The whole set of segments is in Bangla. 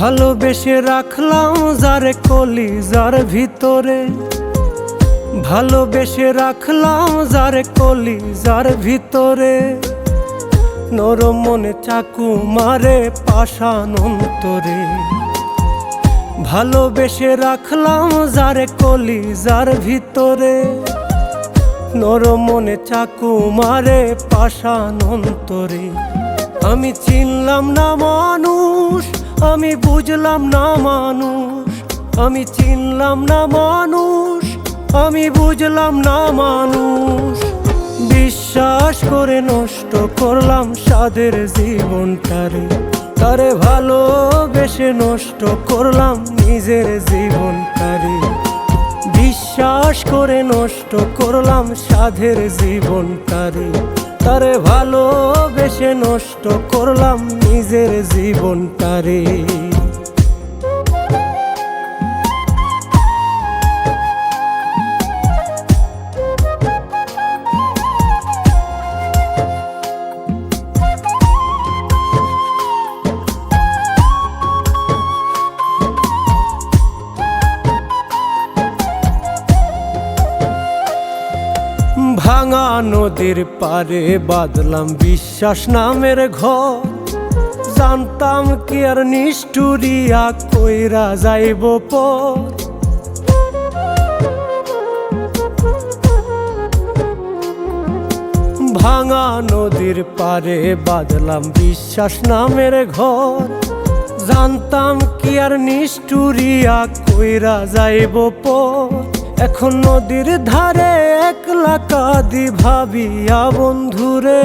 ভালোবেসে রাখলাম যারে কলি যার ভিতরে। ভালোবেসে রাখলাম যারে কলি যার ভিতরে। নরম মনে চাকু মারে পাশান অন্তরে। ভালোবেসে রাখলাম যারে কলি যার ভিতরে। নরম মনে চাকু মারে পাশান অন্তরে। আমি চিনলাম না মানুষ আমি বুঝলাম না মানুষ, আমি চিনলাম না মানুষ, আমি বুঝলাম না মানুষ। বিশ্বাস করে নষ্ট করলাম সাদের জীবনটারে, তারে ভালোবেসে নষ্ট করলাম নিজের জীবনটারে। বিশ্বাস করে নষ্ট করলাম সাধের জীবনটারে। তারে ভালোবেসে নষ্ট করলাম নিজের জীবনটারে। ভাঙা নদীর পারে বাঁধলাম বিশ্বাস নামের ঘর। জানতাম কি আর নিষ্ঠুরিয়া কইরা যাইব পর ভাঙা নদীর পারে বাঁধলাম বিশ্বাস নামের ঘর। জানতাম কি আর নিষ্ঠুরিয়া কইরা যাইব পর এখন নদীর ধারে একলা কাদি ভাবিয়া বন্ধুরে,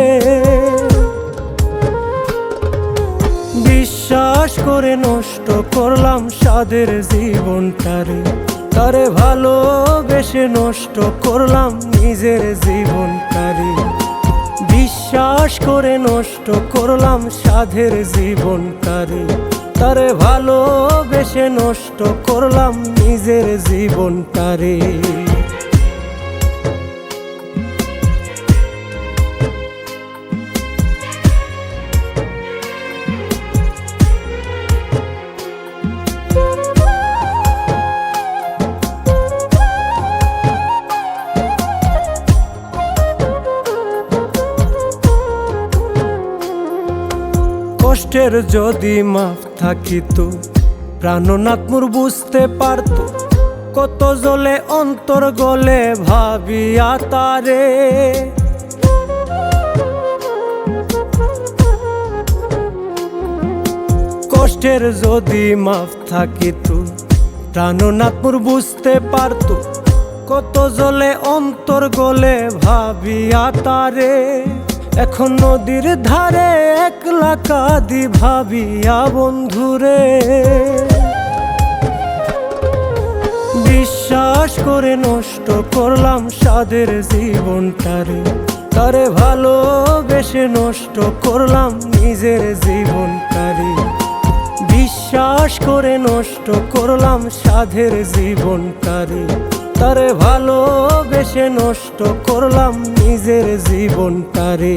বিশ্বাস করে নষ্ট করলাম সাদের জীবনটারে। তারে ভালোবেসে নষ্ট করলাম নিজের জীবনটারে। বিশ্বাস করে নষ্ট করলাম সাধের জীবনটারে। তারে ভালোবেসে নষ্ট করলাম নিজের জীবনটারে। কষ্টের যদি মাফ থাকিত, প্রাণনাথ মোর বুঝতে পারত কত জলে অন্তর গলে ভাবিয়া তারে। কষ্টের যদি মাফ থাকিত, প্রাণনাথ মোর বুঝতে পারত কত জলে অন্তর গলে ভাবিয়া তারে। এখন নদীর ধারে একলা কাদি ভাবিয়া বন্ধুরে। বিশ্বাস করে নষ্ট করলাম সাদের জীবনটারে। তারে ভালোবেসে নষ্ট করলাম নিজের জীবনটারে। বিশ্বাস করে নষ্ট করলাম সাধের জীবনটারে। তারে ভালোবেসে নষ্ট করলাম নিজের জীবনটারে।